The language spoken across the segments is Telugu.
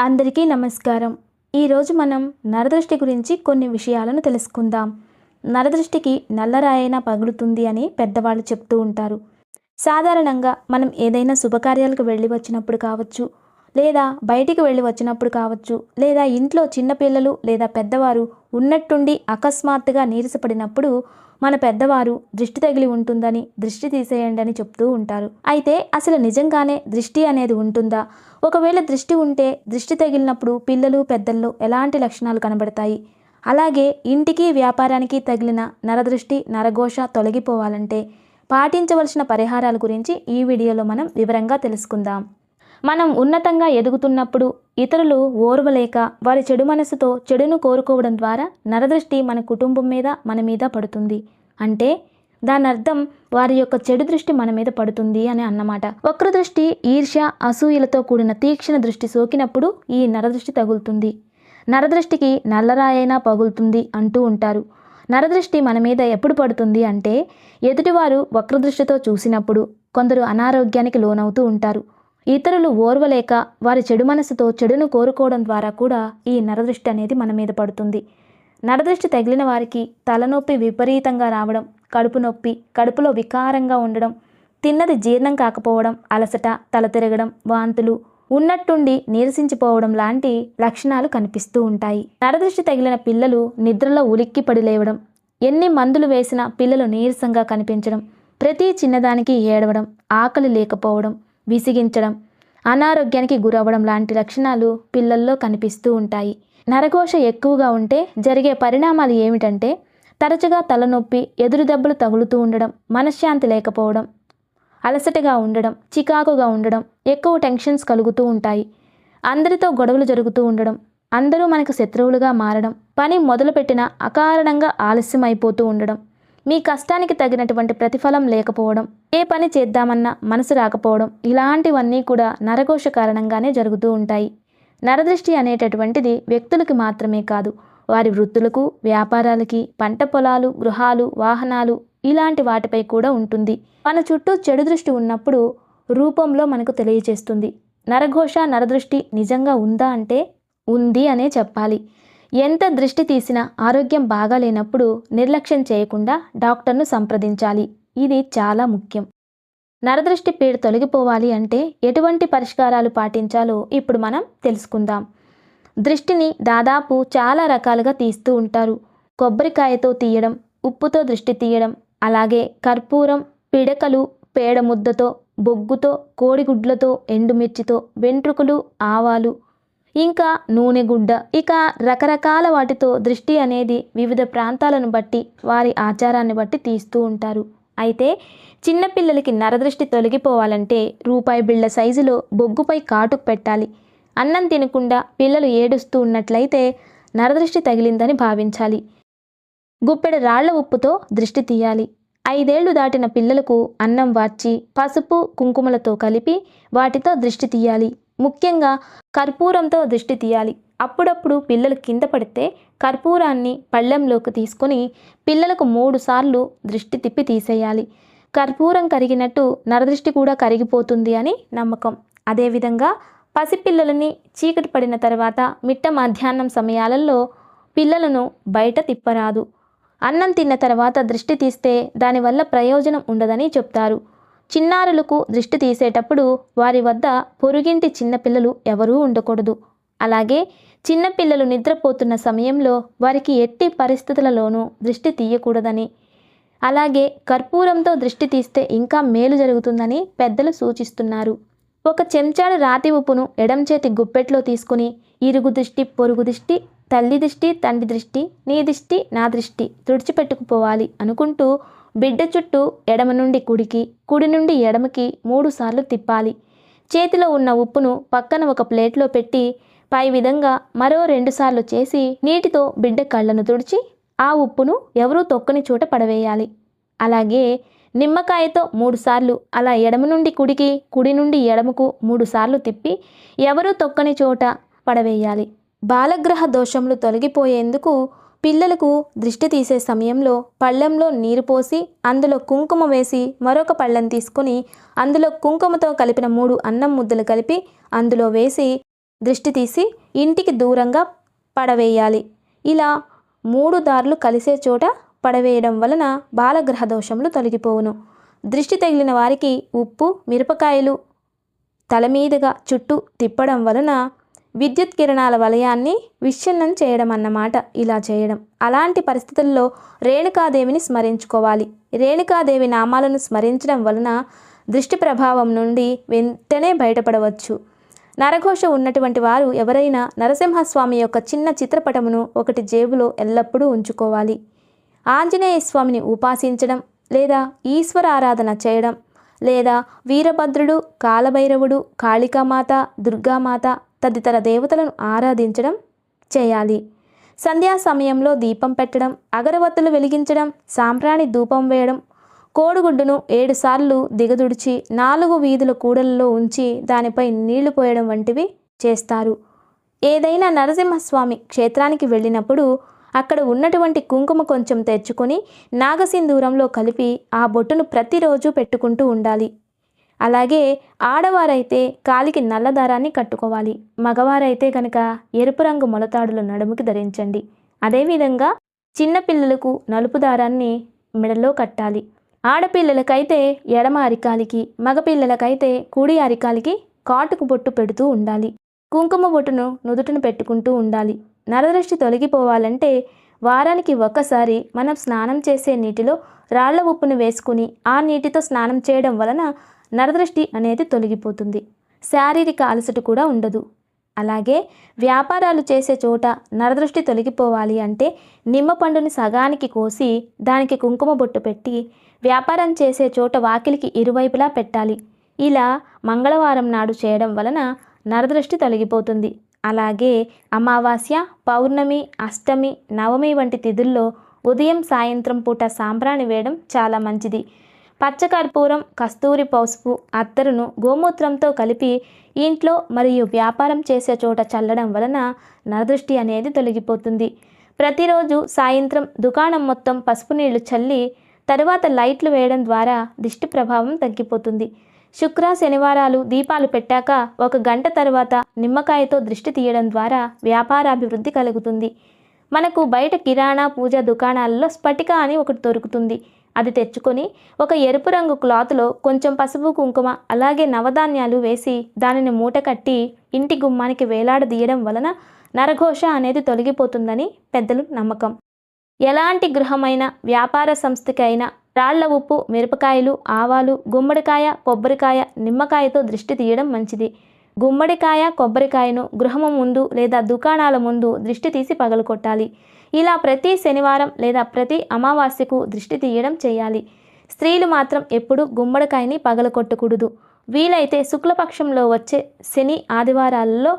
అందరికీ నమస్కారం. ఈరోజు మనం నరదృష్టి గురించి కొన్ని విషయాలను తెలుసుకుందాం. నరదృష్టికి నల్లరాయైనా పగులుతుంది అని పెద్దవాళ్ళు చెప్తూ ఉంటారు. సాధారణంగా మనం ఏదైనా శుభకార్యాలకు వెళ్ళి వచ్చినప్పుడు కావచ్చు లేదా బయటికి వెళ్ళి వచ్చినప్పుడు కావచ్చు లేదా ఇంట్లో చిన్నపిల్లలు లేదా పెద్దవారు ఉన్నట్టుండి అకస్మాత్తుగా నీరసపడినప్పుడు మన పెద్దవారు దృష్టి తగిలి ఉంటుందని దృష్టి తీసేయండి అని చెప్తూ ఉంటారు. అయితే అసలు నిజంగానే దృష్టి అనేది ఉంటుందా? ఒకవేళ దృష్టి ఉంటే దృష్టి తగిలినప్పుడు పిల్లలు పెద్దల్లో ఎలాంటి లక్షణాలు కనబడతాయి? అలాగే ఇంటికి వ్యాపారానికి తగిలిన నరదృష్టి నరఘోష తొలగిపోవాలంటే పాటించవలసిన పరిహారాల గురించి ఈ వీడియోలో మనం వివరంగా తెలుసుకుందాం. మనం ఉన్నతంగా ఎదుగుతున్నప్పుడు ఇతరులు ఓర్వలేక వారి చెడు మనసుతో చెడును కోరుకోవడం ద్వారా నరదృష్టి మన కుటుంబం మీద మన మీద పడుతుంది. అంటే దాని అర్థం వారి యొక్క చెడు దృష్టి మన మీద పడుతుంది అని అన్నమాట. వక్ర దృష్టి ఈర్ష్య అసూయలతో కూడిన తీక్షణ దృష్టి సోకినప్పుడు ఈ నరదృష్టి తగులుతుంది. నరదృష్టికి నల్లరాయైనా పగులుతుంది అంటూ ఉంటారు. నరదృష్టి మన మీద ఎప్పుడు పడుతుంది అంటే ఎదుటివారు వక్రదృష్టితో చూసినప్పుడు కొందరు అనారోగ్యానికి లోనవుతూ ఉంటారు. ఇతరులు ఓర్వలేక వారి చెడు మనసుతో చెడును కోరుకోవడం ద్వారా కూడా ఈ నరదృష్టి అనేది మన మీద పడుతుంది. నరదృష్టి తగిలిన వారికి తలనొప్పి విపరీతంగా రావడం కడుపు నొప్పి కడుపులో వికారంగా ఉండడం తిన్నది జీర్ణం కాకపోవడం అలసట తల తిరగడం వాంతులు ఉన్నట్టుండి నీరసించిపోవడం లాంటి లక్షణాలు కనిపిస్తూ ఉంటాయి. నరదృష్టి తగిలిన పిల్లలు నిద్రలో ఉలిక్కి పడి లేవడం ఎన్ని మందులు వేసినా పిల్లలు నీరసంగా కనిపించడం ప్రతి చిన్నదానికి ఏడవడం ఆకలి లేకపోవడం విసిగించడం అనారోగ్యానికి గురవ్వడం లాంటి లక్షణాలు పిల్లల్లో కనిపిస్తూ ఉంటాయి. నరఘోష ఎక్కువగా ఉంటే జరిగే పరిణామాలు ఏమిటంటే తరచుగా తలనొప్పి ఎదురు దెబ్బలు తగులుతూ ఉండడం మనశ్శాంతి లేకపోవడం అలసటగా ఉండడం చికాకుగా ఉండడం ఎక్కువ టెన్షన్స్ కలుగుతూ ఉంటాయి. అందరితో గొడవలు జరుగుతూ ఉండడం అందరూ మనకు శత్రువులుగా మారడం పని మొదలుపెట్టిన అకారణంగా ఆలస్యం అయిపోతూ ఉండడం మీ కష్టానికి తగినటువంటి ప్రతిఫలం లేకపోవడం ఏ పని చేద్దామన్నా మనసు రాకపోవడం ఇలాంటివన్నీ కూడా నరఘోష కారణంగానే జరుగుతూ ఉంటాయి. నరదృష్టి అనేటటువంటిది వ్యక్తులకి మాత్రమే కాదు వారి వృత్తులకు వ్యాపారాలకి పంట పొలాలు గృహాలు వాహనాలు ఇలాంటి వాటిపై కూడా ఉంటుంది. మన చుట్టూ చెడు దృష్టి ఉన్నప్పుడు రూపంలో మనకు తెలియచేస్తుంది. నరఘోష నరదృష్టి నిజంగా ఉందా అంటే ఉంది అనే చెప్పాలి. ఎంత దృష్టి తీసినా ఆరోగ్యం బాగాలేనప్పుడు నిర్లక్ష్యం చేయకుండా డాక్టర్ను సంప్రదించాలి. ఇది చాలా ముఖ్యం. నరదృష్టి పీడ తొలగిపోవాలి అంటే ఎటువంటి పరిష్కారాలు పాటించాలో ఇప్పుడు మనం తెలుసుకుందాం. దృష్టిని దాదాపు చాలా రకాలుగా తీస్తూ ఉంటారు. కొబ్బరికాయతో తీయడం ఉప్పుతో దృష్టి తీయడం అలాగే కర్పూరం పిడకలు పేడ ముద్దతో బొగ్గుతో కోడిగుడ్లతో ఎండుమిర్చితో వెంట్రుకలు ఆవాలు ఇంకా నూనెగుడ్డ ఇక రకరకాల వాటితో దృష్టి అనేది వివిధ ప్రాంతాలను బట్టి వారి ఆచారాన్ని బట్టి తీస్తూ ఉంటారు. అయితే చిన్నపిల్లలకి నరదృష్టి తొలగిపోవాలంటే రూపాయి బిళ్ళ సైజులో బొగ్గుపై కాటుకు పెట్టాలి. అన్నం తినకుండా పిల్లలు ఏడుస్తూ ఉన్నట్లయితే నరదృష్టి తగిలిందని భావించాలి. గుప్పెడ రాళ్ళ ఉప్పుతో దృష్టి తీయాలి. ఐదేళ్ళు దాటిన పిల్లలకు అన్నం వార్చి పసుపు కుంకుమలతో కలిపి వాటితో దృష్టి తీయాలి. ముఖ్యంగా కర్పూరంతో దృష్టి తీయాలి. అప్పుడప్పుడు పిల్లలు కింద పడితే కర్పూరాన్ని పళ్ళెంలోకి తీసుకొని పిల్లలకు మూడు సార్లు దృష్టి తిప్పి తీసేయాలి. కర్పూరం కరిగినట్టు నరదృష్టి కూడా కరిగిపోతుంది అని నమ్మకం. అదేవిధంగా పసిపిల్లలని చీకటి పడిన తర్వాత మిట్ట మధ్యాహ్నం సమయాలలో పిల్లలను బయట తిప్పరాదు. అన్నం తిన్న తర్వాత దృష్టి తీస్తే దానివల్ల ప్రయోజనం ఉండదని చెప్తారు. చిన్నారులకు దృష్టి తీసేటప్పుడు వారి వద్ద పొరుగింటి చిన్నపిల్లలు ఎవరూ ఉండకూడదు. అలాగే చిన్నపిల్లలు నిద్రపోతున్న సమయంలో వారికి ఎట్టి పరిస్థితులలోనూ దృష్టి తీయకూడదని. అలాగే కర్పూరంతో దృష్టి తీస్తే ఇంకా మేలు జరుగుతుందని పెద్దలు సూచిస్తున్నారు. ఒక చెంచాడు రాతి ఉప్పును ఎడం చేతి గుప్పెట్లో తీసుకుని ఇరుగు దృష్టి పొరుగు దృష్టి తల్లి దృష్టి తండ్రి దృష్టి నీ దృష్టి నా దృష్టి తుడిచిపెట్టుకుపోవాలి అనుకుంటూ బిడ్డ చుట్టూ ఎడమ నుండి కుడికి కుడి నుండి ఎడమకి మూడుసార్లు తిప్పాలి. చేతిలో ఉన్న ఉప్పును పక్కన ఒక ప్లేట్లో పెట్టి పై విధంగా మరో రెండుసార్లు చేసి నీటితో బిడ్డ కళ్ళను తుడిచి ఆ ఉప్పును ఎవరూ తొక్కని చోట పడవేయాలి. అలాగే నిమ్మకాయతో మూడుసార్లు అలా ఎడమ నుండి కుడికి కుడి నుండి ఎడమకు మూడుసార్లు తిప్పి ఎవరూ తొక్కని చోట పడవేయాలి. బాలగ్రహ దోషములు తొలగిపోయేందుకు పిల్లలకు దృష్టి తీసే సమయంలో పళ్ళెంలో నీరు పోసి అందులో కుంకుమ వేసి మరొక పళ్ళెం తీసుకొని అందులో కుంకుమతో కలిపిన మూడు అన్నం ముద్దలు కలిపి అందులో వేసి దృష్టి తీసి ఇంటికి దూరంగా పడవేయాలి. ఇలా మూడు దారులు కలిసే చోట పడవేయడం వలన బాలగ్రహ దోషములు తొలగిపోవును. దృష్టి తగిలిన వారికి ఉప్పు మిరపకాయలు తల మీదుగా చుట్టూ తిప్పడం వలన విద్యుత్ కిరణాల వలయాన్ని విచ్ఛిన్నం చేయడం అన్నమాట ఇలా చేయడం. అలాంటి పరిస్థితుల్లో రేణుకాదేవిని స్మరించుకోవాలి. రేణుకాదేవి నామాలను స్మరించడం వలన దృష్టి ప్రభావం నుండి వెంటనే బయటపడవచ్చు. నరఘోష ఉన్నటువంటి వారు ఎవరైనా నరసింహస్వామి యొక్క చిన్న చిత్రపటమును ఒకటి జేబులో ఎల్లప్పుడూ ఉంచుకోవాలి. ఆంజనేయ స్వామిని ఉపాసించడం లేదా ఈశ్వర ఆరాధన చేయడం లేదా వీరభద్రుడు కాలభైరవుడు కాళికామాత దుర్గామాత తదితర దేవతలను ఆరాధించడం చేయాలి. సంధ్యా సమయంలో దీపం పెట్టడం అగరవత్తులు వెలిగించడం సాంప్రాణి ధూపం వేయడం కోడిగుడ్డును ఏడుసార్లు దిగదుడిచి నాలుగు వీధుల కూడలలో ఉంచి దానిపై నీళ్ళు పోయడం వంటివి చేస్తారు. ఏదైనా నరసింహస్వామి క్షేత్రానికి వెళ్ళినప్పుడు అక్కడ ఉన్నటువంటి కుంకుమ కొంచెం తెచ్చుకొని నాగసింధూరంలో కలిపి ఆ బొట్టును ప్రతిరోజు పెట్టుకుంటూ ఉండాలి. అలాగే ఆడవారైతే కాలికి నల్ల దారాన్ని కట్టుకోవాలి. మగవారైతే కనుక ఎరుపు రంగు మొలతాడుల నడుముకి ధరించండి. అదేవిధంగా చిన్నపిల్లలకు నలుపు దారాన్ని మెడలో కట్టాలి. ఆడపిల్లలకైతే ఎడమ అరికాలికి మగపిల్లలకైతే కుడి అరికాలికి కాటుకు బొట్టు పెడుతూ ఉండాలి. కుంకుమ బొట్టును నుదుటను పెట్టుకుంటూ ఉండాలి. నరదృష్టి తొలగిపోవాలంటే వారానికి ఒక్కసారి మనం స్నానం చేసే నీటిలో రాళ్ళ ఉప్పును వేసుకుని ఆ నీటితో స్నానం చేయడం వలన నరదృష్టి అనేది తొలగిపోతుంది. శారీరక అలసట కూడా ఉండదు. అలాగే వ్యాపారాలు చేసే చోట నరదృష్టి తొలగిపోవాలి అంటే నిమ్మ పండుని సగానికి కోసి దానికి కుంకుమ బొట్టు పెట్టి వ్యాపారం చేసే చోట వాకిలికి ఇరువైపులా పెట్టాలి. ఇలా మంగళవారం నాడు చేయడం వలన నరదృష్టి తొలగిపోతుంది. అలాగే అమావాస్య పౌర్ణమి అష్టమి నవమి వంటి తిథుల్లో ఉదయం సాయంత్రం పూట సాంబ్రాణి వేయడం చాలా మంచిది. పచ్చకర్పూరం కస్తూరి పసుపు అత్తరును గోమూత్రంతో కలిపి ఇంట్లో మరియు వ్యాపారం చేసే చోట చల్లడం వలన నరదృష్టి అనేది తొలగిపోతుంది. ప్రతిరోజు సాయంత్రం దుకాణం మొత్తం పసుపు నీళ్ళు చల్లి తరువాత లైట్లు వేయడం ద్వారా దిష్టి ప్రభావం తగ్గిపోతుంది. శుక్ర శనివారాలు దీపాలు పెట్టాక ఒక గంట తర్వాత నిమ్మకాయతో దృష్టి తీయడం ద్వారా వ్యాపారాభివృద్ధి కలుగుతుంది. మనకు బయట కిరాణా పూజ దుకాణాలలో స్ఫటిక అని ఒకటి దొరుకుతుంది. అది తెచ్చుకొని ఒక ఎరుపు రంగు క్లాత్లో కొంచెం పసుపు కుంకుమ అలాగే నవధాన్యాలు వేసి దానిని మూట కట్టి ఇంటి గుమ్మానికి వేలాడదీయడం వలన నరఘోష అనేది తొలగిపోతుందని పెద్దలు నమ్మకం. ఎలాంటి గృహమైన వ్యాపార సంస్థకైనా రాళ్ళ ఉప్పు మిరపకాయలు ఆవాలు గుమ్మడికాయ కొబ్బరికాయ నిమ్మకాయతో దృష్టి తీయడం మంచిది. గుమ్మడికాయ కొబ్బరికాయను గృహము ముందు లేదా దుకాణాల ముందు దృష్టి తీసి పగలకొట్టాలి ఇలా ప్రతి శనివారం లేదా ప్రతి అమావాస్యకు దృష్టి తీయడం చేయాలి. స్త్రీలు మాత్రం ఎప్పుడూ గుమ్మడికాయని పగలకొట్టకూడదు వీలైతే శుక్లపక్షంలో వచ్చే శని ఆదివారాలలో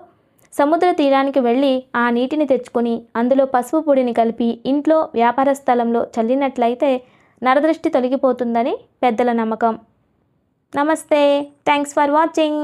సముద్ర తీరానికి వెళ్ళి ఆ నీటిని తెచ్చుకొని అందులో పసుపు పొడిని కలిపి ఇంట్లో వ్యాపార స్థలంలో చల్లినట్లయితే నరదృష్టి తొలగిపోతుందని పెద్దల నమ్మకం. నమస్తే. Thanks for watching